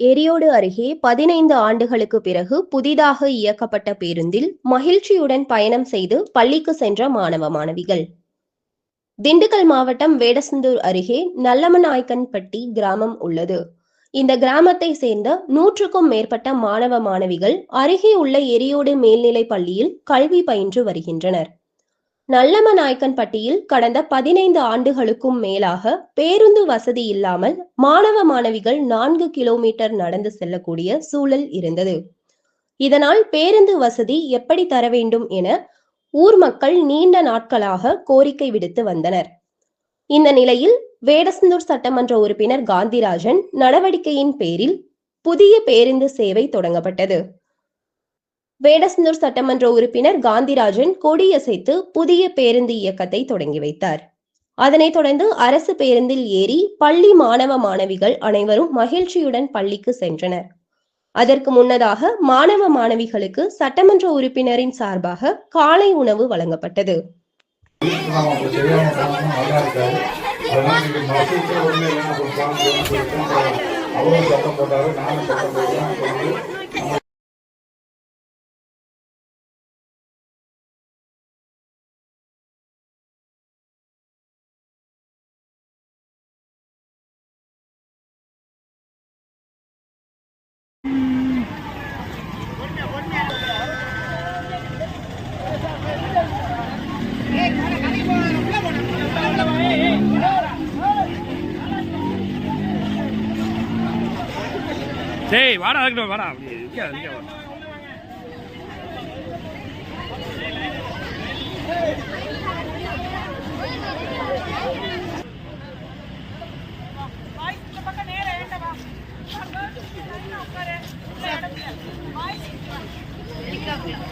எரியோடு அருகே பதினைந்து ஆண்டுகளுக்கு பிறகு புதிதாக இயக்கப்பட்ட பேருந்தில் மகிழ்ச்சியுடன் பயணம் செய்து பள்ளிக்கு சென்ற மாணவ மாணவிகள். திண்டுக்கல் மாவட்டம் வேடசந்தூர் அருகே நல்லமநாயக்கன்பட்டி கிராமம் உள்ளது. இந்த கிராமத்தை சேர்ந்த நூற்றுக்கும் மேற்பட்ட மாணவ மாணவிகள் அருகே உள்ள எரியோடு மேல்நிலை பள்ளியில் கல்வி பயின்று வருகின்றனர். நல்லமநாயக்கன்பட்டியில் கடந்த பதினைந்து ஆண்டுகளுக்கும் மேலாக பேருந்து வசதி இல்லாமல் மாணவ மாணவிகள் நான்கு கிலோமீட்டர் நடந்து செல்லக்கூடிய சூழல் இருந்தது. இதனால் பேருந்து வசதி எப்படி தர வேண்டும் என ஊர் மக்கள் நீண்ட நாட்களாக கோரிக்கை விடுத்து வந்தனர். இந்த நிலையில் வேடசந்தூர் சட்டமன்ற உறுப்பினர் காந்திராஜன் நடவடிக்கையின் பேரில் புதிய பேருந்து சேவை தொடங்கப்பட்டது. வேடசந்தூர் சட்டமன்ற உறுப்பினர் காந்திராஜன் கொடியசைத்து புதிய பேருந்து இயக்கத்தை தொடங்கி வைத்தார். அதனைத் தொடர்ந்து அரசு பேருந்தில் ஏறி பள்ளி மாணவ மாணவிகள் அனைவரும் மகிழ்ச்சியுடன் பள்ளிக்கு சென்றனர். அதற்கு முன்னதாக மாணவ மாணவிகளுக்கு சட்டமன்ற உறுப்பினரின் சார்பாக காலை உணவு வழங்கப்பட்டது. அவரும் சட்டம் போட்டாரு நானும் சட்டம் போட்டேன். டேய் வாடா அதுக்கிட்ட வாடா. அப்படி